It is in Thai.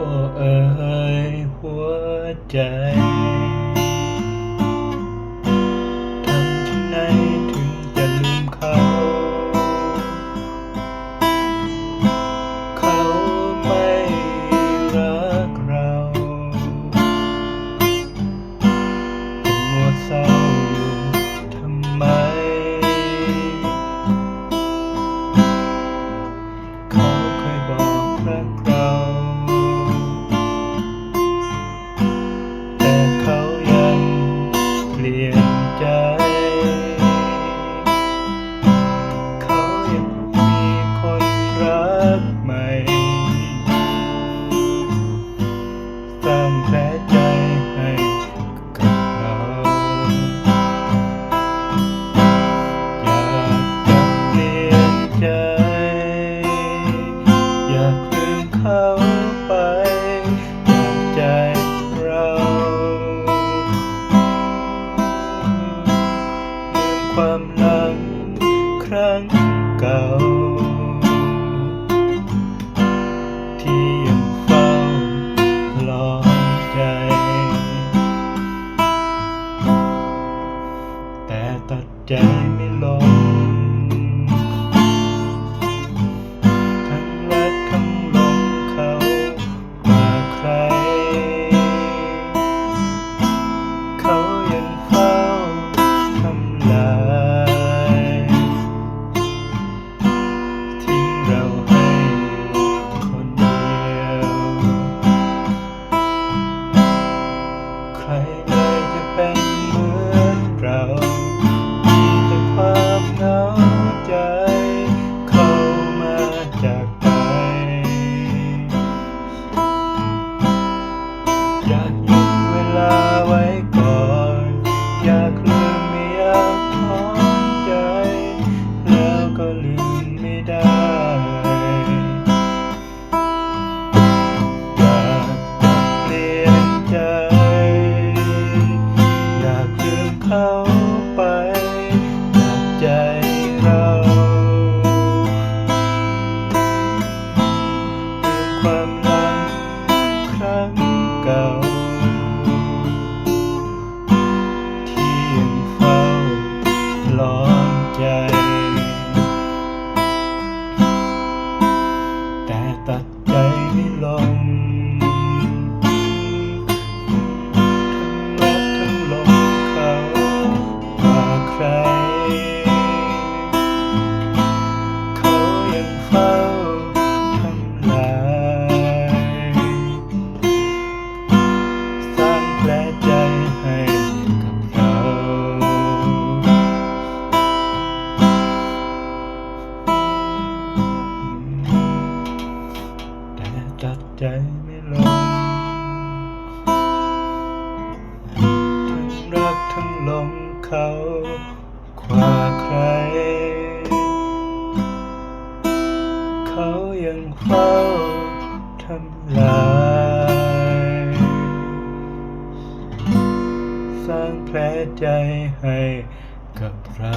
我爱我家。 ความหลังครั้งเก่า ที่ยังเฝ้าหลอใจ แต่ตัดใจไม่ลง 很高。 ลงทั้งรักทั้งลงเขากว่าใคร เขายังเฝ้าทำลายสร้างแผลใจให้กับเรา